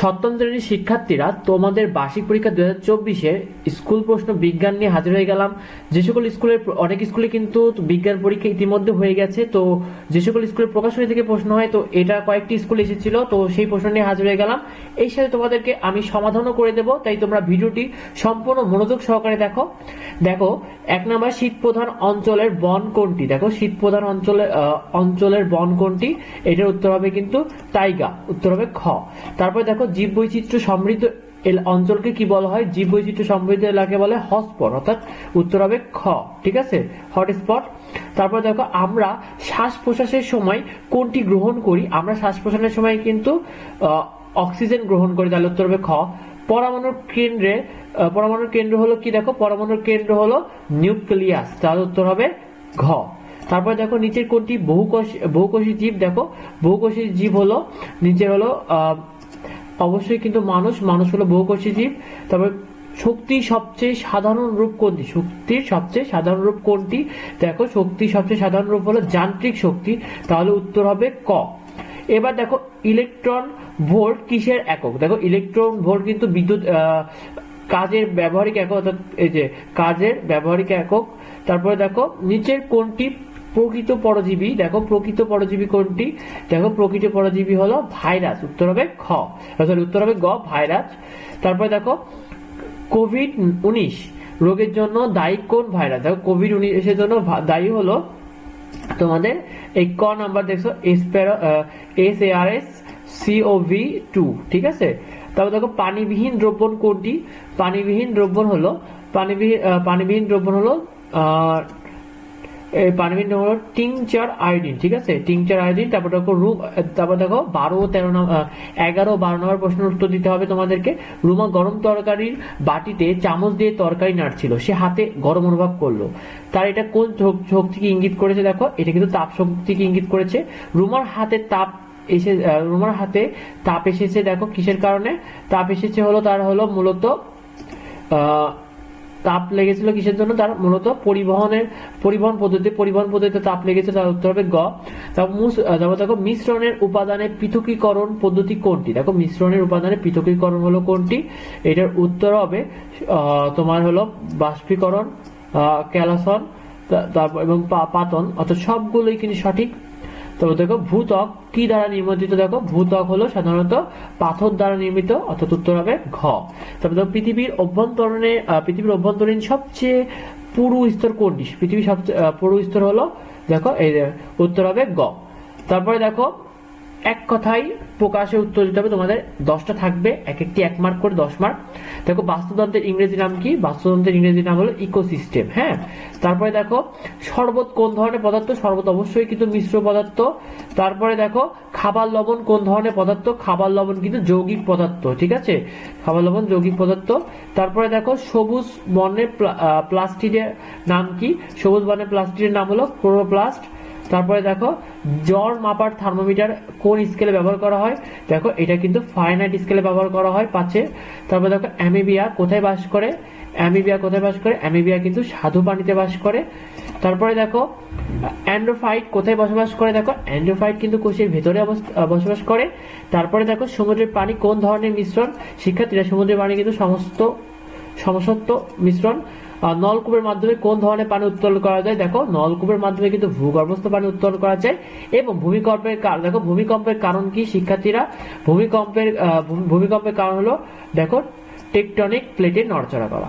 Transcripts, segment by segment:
সপ্তম শ্রেণির শিক্ষার্থীরা তোমাদের বার্ষিক পরীক্ষা দু হাজার চব্বিশের স্কুল প্রশ্ন বিজ্ঞান নিয়ে হাজির হয়ে গেলাম। যে সকল স্কুলের অনেক স্কুলে কিন্তু বিজ্ঞান পরীক্ষা ইতিমধ্যে হয়ে গেছে। তো যে সকল স্কুলের প্রকাশনী থেকে প্রশ্ন হয় তো এটা কয়েকটি স্কুল এসেছিল তো সেই প্রশ্ন নিয়ে হাজির হয়ে গেলাম। এই সাথে তোমাদেরকে আমি সমাধানও করে দেব তাই তোমরা ভিডিওটি সম্পূর্ণ মনোযোগ সহকারে দেখো। দেখো এক নম্বর শীত প্রধান অঞ্চলের বন কোনটি? দেখো শীত প্রধান অঞ্চলের আহ, অঞ্চলের বন কোনটি? এটার উত্তর হবে কিন্তু টাইগা উত্তর হবে খ। তারপরে দেখো জীব বৈচিত্র্য সমৃদ্ধ অঞ্চলকে কি বলা হয়? জীব বৈচিত্র্য সমৃদ্ধ এলাকাকে বলে হটস্পট অর্থাৎ উত্তর হবে খ ঠিক আছে? হটস্পট। তারপর দেখো আমরা শ্বাস প্রশ্বাসের সময় কোনটি গ্রহণ করি? আমরা শ্বাস প্রশ্বাসের সময় কিন্তু অক্সিজেন গ্রহণ করি তাহলে উত্তর হবে খ। পরমাণুর কেন্দ্রে পরমাণুর কেন্দ্র হলো কি দেখো? পরমাণুর কেন্দ্র হলো নিউক্লিয়াস তাহলে উত্তর হবে ঘ। তারপর দেখো নিচের কোনটি? বহুকোষ বহুকোষী জীব দেখো? বহুকোষী জীব হলো নিচের হলো আহ, অবশ্যই কিন্তু মানুষ মানুষ হলো বহুকোষী জীব। তারপর শক্তি সবচেয়ে সাধারণ রূপ কোনটি? শক্তির সবচেয়ে সাধারণ রূপ কোনটি? দেখো শক্তির সবচেয়ে সাধারণ রূপ হলো যান্ত্রিক শক্তি। তাহলে উত্তর হবে ক। এবার দেখো, ইলেকট্রন ভোল্ট কিসের একক? দেখো, ইলেকট্রন ভোল্ট কিন্তু বিদ্যুৎ কাজের ব্যবহারিক একক, অর্থাৎ এই যে কাজের ব্যবহারিক একক। তারপরে দেখো, নিচের কোনটি প্রকৃত পরজীবী, দেখো প্রকৃত পরজীবী কোনটি? দেখো প্রকৃত পরজীবী হলো ভাইরাস, উত্তর হবে খ সরি উত্তর হবে গ, ভাইরাস। তারপরে দেখো কোভিড উনিশ রোগের জন্য দায়ী কোন ভাইরাস? দেখো কোভিড উনিশের জন্য দায়ী হলো তোমাদের এই ক নাম্বার দেখছ S A R S CoV two, ঠিক আছে? তারপর দেখো পানিবিহীন দ্রবণ কোনটি? পানিবিহীন দ্রবণ হলো পানিবিহীন পানিবিহীন দ্রবণ হলো পানিবিহীন দ্রবণ হলো টিংচার আয়োডিন ঠিক আছে? টিংচার আয়োডিন তারপর দেখো রুম তারপর দেখো বারো তেরো নম্বর এগারো বারো নম্বর প্রশ্নের উত্তর দিতে হবে তোমাদেরকে। রুমা গরম তরকারির বাটিতে চামচ দিয়ে তরকারি নাড়ছিল। সে হাতে গরম অনুভব করল। তার এটা কোন শক- শক্তিকে ইঙ্গিত করেছে দেখো? এটা কিন্তু তাপ শক্তিকে ইঙ্গিত করেছে। রুমার হাতে তাপ এসে রুমার হাতে তাপ এসেছে দেখো কিসের কারণে? তাপ এসেছে হলো তার হলো মূলত আহ, তাপ লেগেছিল কিসের জন্য? তার মূলত পরিবহনের, পরিবহন পদ্ধতি, পরিবহন পদ্ধতিতে তাপ লেগেছে, তার উত্তর হবে গ। তারপর দেখো, মিশ্রণের উপাদানে পৃথকীকরণ পদ্ধতি কোনটি? দেখো, মিশ্রণের উপাদানে পৃথকীকরণ হলো কোনটি? এটার উত্তর হবে তোমার হলো বাষ্পীকরণ ক্যালাসন তারপর এবং পাতন। অর্থাৎ সবগুলোই কিন্তু সঠিক। তবে দেখো ভূত্বক কি দ্বারা নির্মিত দেখো ভূত্বক হলো সাধারণত পাথর দ্বারা নির্মিত, অর্থাৎ উত্তর হবে ঘ। তবে দেখো, পৃথিবীর অভ্যন্তরণে পৃথিবীর অভ্যন্তরীণ সবচেয়ে পুরু স্তর কোনটি? পৃথিবীর সবচেয়ে পুরু স্তর হলো, দেখো, এই উত্তর হবে গ। তারপরে দেখো এক কথায় প্রকাশে উত্তর দিতে হবে। তোমাদের দশটা থাকবে এক একটি এক মার্ক করে দশ মার্ক দেখো, বাস্তুতন্ত্রের ইংরেজি নাম কি? বাস্তুতন্ত্রের ইংরেজি নাম হলো ইকোসিস্টেম হ্যাঁ? তারপরে দেখো, শরবত কোন ধরনের পদার্থ? শরবত অবশ্যই কিন্তু মিশ্র পদার্থ। তারপরে দেখো, খাবার লবণ কোন ধরনের পদার্থ? খাবার লবণ কিন্তু যৌগিক পদার্থ, ঠিক আছে? খাবার লবণ যৌগিক পদার্থ। তারপরে দেখো, সবুজ বর্ণের প্লা- প্লাস্টিকের নাম কি? সবুজ বর্ণের প্লাস্টিকের নাম হলো ক্লোরোপ্লাস্ট। তারপরে দেখো, জ্বর মাপার থার্মোমিটার কোন স্কেলে ব্যবহার করা হয়? দেখো, এটা কিন্তু ফাইনাইট স্কেলে ব্যবহার করা হয় পাচ্ছে। তারপরে দেখো অ্যামিবিয়া কোথায় বাস করে? অ্যামিবিয়া কোথায় বাস করে? অ্যামিবিয়া কিন্তু সাধু পানিতে বাস করে। তারপরে দেখো অ্যান্ড্রোফাইট কোথায় বসবাস করে? দেখো অ্যান্ড্রোফাইট কিন্তু কোষের ভেতরে বসবাস করে। তারপরে দেখো, সমুদ্রের পানি কোন ধরনের মিশ্রণ? শিক্ষার্থীরা সমুদ্রের পানি কিন্তু সমস্ত, সমসত্ব মিশ্রণ নলকূপের মাধ্যমে কোন ধরনের পানি উত্তোলন করা যায়? দেখো, নলকূপের মাধ্যমে কিন্তু ভূগর্ভস্থ পানি উত্তোলন করা যায় এবং ভূমিকম্পের কারণ দেখো, ভূমিকম্পের কারণ কি শিক্ষার্থীরা? ভূমিকম্পের ভূমিকম্পের কারণ হলো, দেখো, টেকটনিক প্লেটের নড়চড়া করা।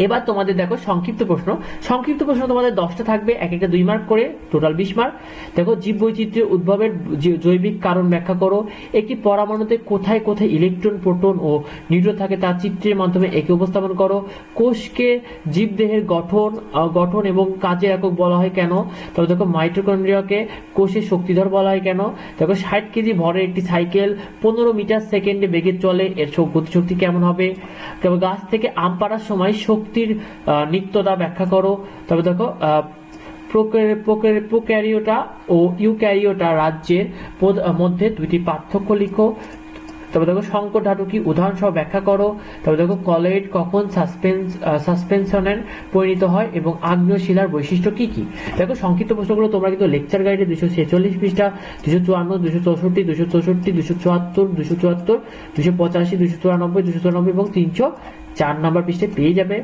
এবার তোমাদের দেখো সংক্ষিপ্ত প্রশ্ন। সংক্ষিপ্ত প্রশ্ন তোমাদের দশটা থাকবে, এক একটা দুই মার্ক করে টোটাল বিশ মার্ক দেখো জীব বৈচিত্র্যের উদ্ভবের জৈবিক কারণ ব্যাখ্যা করো। একটি পরমাণুতে কোথায় কোথায় ইলেকট্রন প্রোটন ও নিউট্রন থাকে তার চিত্রের মাধ্যমে একে উপস্থাপন করো। কোষকে জীবদেহের গঠন গঠন এবং কাজের একক বলা হয় কেন? তবে দেখো মাইটোকন্ড্রিয়াকে কোষের শক্তিধর বলা হয় কেন? দেখো, ষাট কেজি ভরের একটি সাইকেল পনেরো মিটার সেকেন্ডে বেগে চলে, এর শক- গতিশক্তি কেমন হবে? গাছ থেকে আম পাড়ার সময় শক্তির আহ, নিত্যতা ব্যাখ্যা করো। তবে দেখো প্রোক্যারিওটা ও ইউক্যারিওটা রাজ্যের মধ্যে দুইটি পার্থক্য লিখো। তারপর দেখো সংকট ধাতু কি? উদাহরণ সহ ব্যাখ্যা করো। তারপর দেখো কলেট কখন সাসপেন্স সাসপেনশনের পরিণত হয় এবং আগ্নেয়শিলার বৈশিষ্ট্য কি কি? দেখো সংক্ষিপ্ত প্রশ্নগুলো তোমরা কিন্তু লেকচার গাইডে দুশো ছেচল্লিশ পৃষ্ঠা দুশো চুয়ান্ন দুশো চৌষট্টি দুশো চৌষট্টি দুশো চুয়াত্তর দুশো চুয়াত্তর দুশো পঁচাশি দুশো চুরানব্বই দুশো চুরানব্বই এবং তিনশো চার নম্বর পৃষ্ঠে পেয়ে যাবে।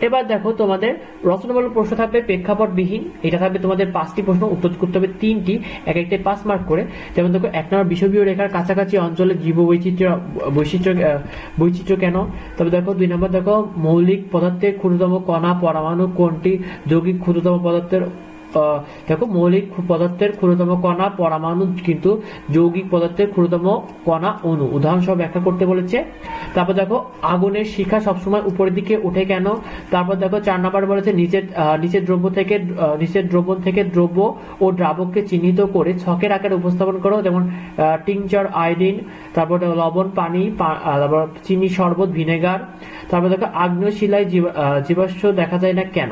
এবার দেখো তোমাদের রচনামূলক প্রশ্ন থাকবে প্রেক্ষাপটবিহীন। এটা থাকবে তোমাদের পাঁচটি প্রশ্ন, উত্তর করতে হবে তিনটি, এক একটি পাঁচ মার্ক করে। যেমন দেখো, এক নম্বর বিষবীয় রেখার কাছাকাছি অঞ্চলে জীব বৈচিত্র্য বৈচিত্র্য বৈচিত্র্য কেন? তবে দেখো, দুই নম্বর দেখো, মৌলিক পদার্থের ক্ষুদ্রতম কণা, পরমাণু কোনটি? যৌগিক ক্ষুদ্রতম পদার্থের দেখো, মৌলিক পদার্থের ক্ষুদ্রতম কণা পরমাণু, কিন্তু যৌগিক পদার্থের ক্ষুদ্রতম কণা অণু। উদাহরণ সহ ব্যাখ্যা করতে বলেছে। তারপর দেখো, আগুনের শিখা সবসময় উপরের দিকে ওঠে কেন? তারপর দেখো, চার নাম্বার বলেছে, নিচের নিচের দ্রব্য থেকে নিচের দ্রবণ থেকে দ্রব্য ও দ্রাবককে চিহ্নিত করে ছকের আকারে উপস্থাপন করো, যেমন টিংচার, আয়োডিন, তারপর লবণ, পানি তারপর চিনি, শরবত, ভিনেগার, তারপর দেখো, আগ্নেয় শিলায় জীব- জীবাশ্ম দেখা যায় না কেন?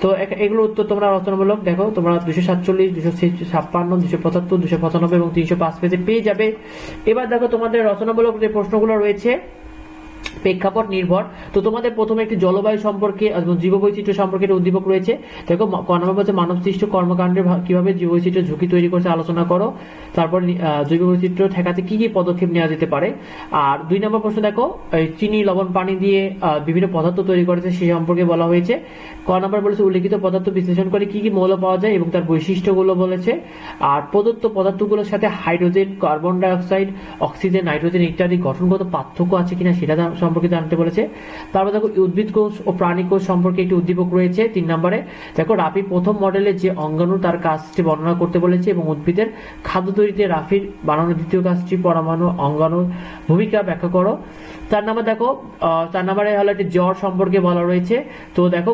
তো এগুলো উত্তর তোমরা রচনামূলক দেখো। তোমরা দুশো সাতচল্লিশ দুশো ছাপ্পান্ন দুশো পঁচাত্তর দুশো পঁচানব্বই এবং তিনশো পাঁচ পেজে পেয়ে যাবে। এবার দেখো তোমাদের রচনামূলক যে প্রশ্নগুলো রয়েছে প্রেক্ষাপট নির্ভর। তো তোমাদের প্রথমে একটি জলবায়ু সম্পর্কে জীববৈচিত্র্য সম্পর্কে একটা উদ্দীপক রয়েছে। দেখো ক হচ্ছে মানব সৃষ্ট কর্মকাণ্ডের কীভাবে জীববৈচিত্র্য ঝুঁকি তৈরি করছে আলোচনা করো। তারপর, নি- জৈব বৈচিত্র্য ঠেকাতে কি কি পদক্ষেপ নেওয়া যেতে পারে। আর দুই নম্বর প্রশ্ন দেখো চিনি, লবণ, পানি দিয়ে বিভিন্ন পদার্থ তৈরি করেছে, সে সম্পর্কে বলা হয়েছে। ক নম্বর বলেছে, উল্লেখিত পদার্থ বিশ্লেষণ করে কি কি মৌল পাওয়া যায় এবং তার বৈশিষ্ট্যগুলো বলেছে। আর প্রদত্ত পদার্থগুলোর সাথে hydrogen, carbon dioxide, oxygen, nitrogen ইত্যাদি গঠনগত পার্থক্য আছে কিনা সেটা সম্পর্কে জানতে বলেছে। তারপর দেখো, উদ্ভিদ কোষ ও প্রাণী কোষ সম্পর্কে একটি উদ্দীপক রয়েছে তিন নম্বরে। দেখো, রাফি প্রথম মডেলে যে অঙ্গাণু তার কাজটি বর্ণনা করতে বলেছে এবং উদ্ভিদের খাদ্য তৈরিতে রাফির বানানো দ্বিতীয় কাজটি পরমাণু অঙ্গাণুর ভূমিকা ব্যাখ্যা করো। চার নম্বর দেখো চার নম্বরে হলো একটি জ্বর সম্পর্কে বলা রয়েছে। তো দেখো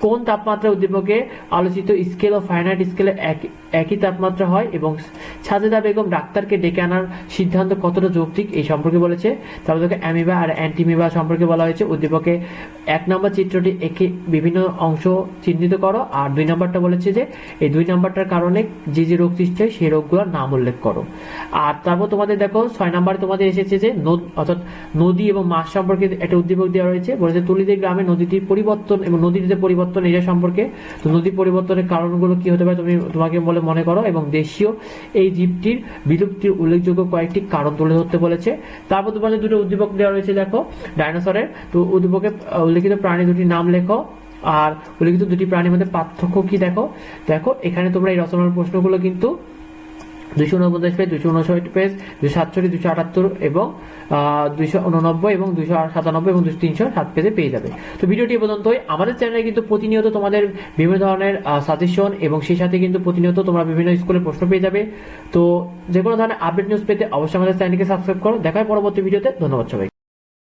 কোন তাপমাত্রা উদ্দীপকে আলোচিত স্কেল ও ফাইনাইট স্কেলে এক- একই তাপমাত্রা হয় এবং সাজেদা বেগম ডাক্তারকে ডেকে আনার সিদ্ধান্ত কতটা যৌক্তিক এই সম্পর্কে বলেছে। তারপর দেখো অ্যামিবা আর অ্যান্টিমিবা সম্পর্কে বলা হয়েছে। উদ্দীপকে এক নম্বর চিত্রটি একে বিভিন্ন অংশ চিহ্নিত করো আর দুই নম্বরটা বলেছে যে এই দুই নম্বরটার কারণে যে যে রোগ সৃষ্টি হয় সেই রোগগুলোর নাম উল্লেখ করো। আর তারপর তোমাদের দেখো, ছয় নম্বরে তোমাদের এসেছে যে নদ অর্থাৎ নদী এবং মাছ সম্পর্কে একটা উদ্দীপক দেওয়া রয়েছে। বলেছে তুলিদের গ্রামে নদীটির পরিবর্তন এবং নদীটিতে পরিবর্তন এটা সম্পর্কে। তো নদী পরিবর্তনের কারণগুলো কি হতে পারে তুমি তোমাকে বলে মনে করো এবং দেশীয় এই জীবটির বিলুপ্তির উল্লেখযোগ্য কয়েকটি কারণ তুলে ধরতে বলেছে। তারপর তোমাদের দুটো উদ্দীপক দেওয়া রয়েছে, দেখো, ডাইনোসরের। তো উদ্দীপকে উল্লেখিত প্রাণী দুটির নাম লেখো, আর উল্লেখিত দুটি প্রাণীর মধ্যে পার্থক্য কি দেখো? দেখো, এখানে তোমরা এই রচনার প্রশ্নগুলো কিন্তু দুইশো উনপঞ্চাশ পেজ, দুইশো উনষাট পেজ, দুইশো সাতষট্টি, দুইশো আটাত্তর এবং দুইশো উননব্বই এবং দুইশো সাতানব্বই এবং দুশো তিনশো সাত পেজে পেয়ে যাবে। তো ভিডিওটি পর্যন্তই। আমাদের চ্যানেলে কিন্তু প্রতিনিয়ত তোমাদের বিভিন্ন ধরনের সাজেশন এবং সেই সাথে কিন্তু প্রতিনিয়ত তোমরা বিভিন্ন স্কুলের প্রশ্ন পেয়ে যাবে। তো যে কোনো ধরনের আপডেট নিউজ পেতে অবশ্যই আমাদের চ্যানেলকে সাবস্ক্রাইব করো। দেখায় পরবর্তী ভিডিওতে। ধন্যবাদ সবাই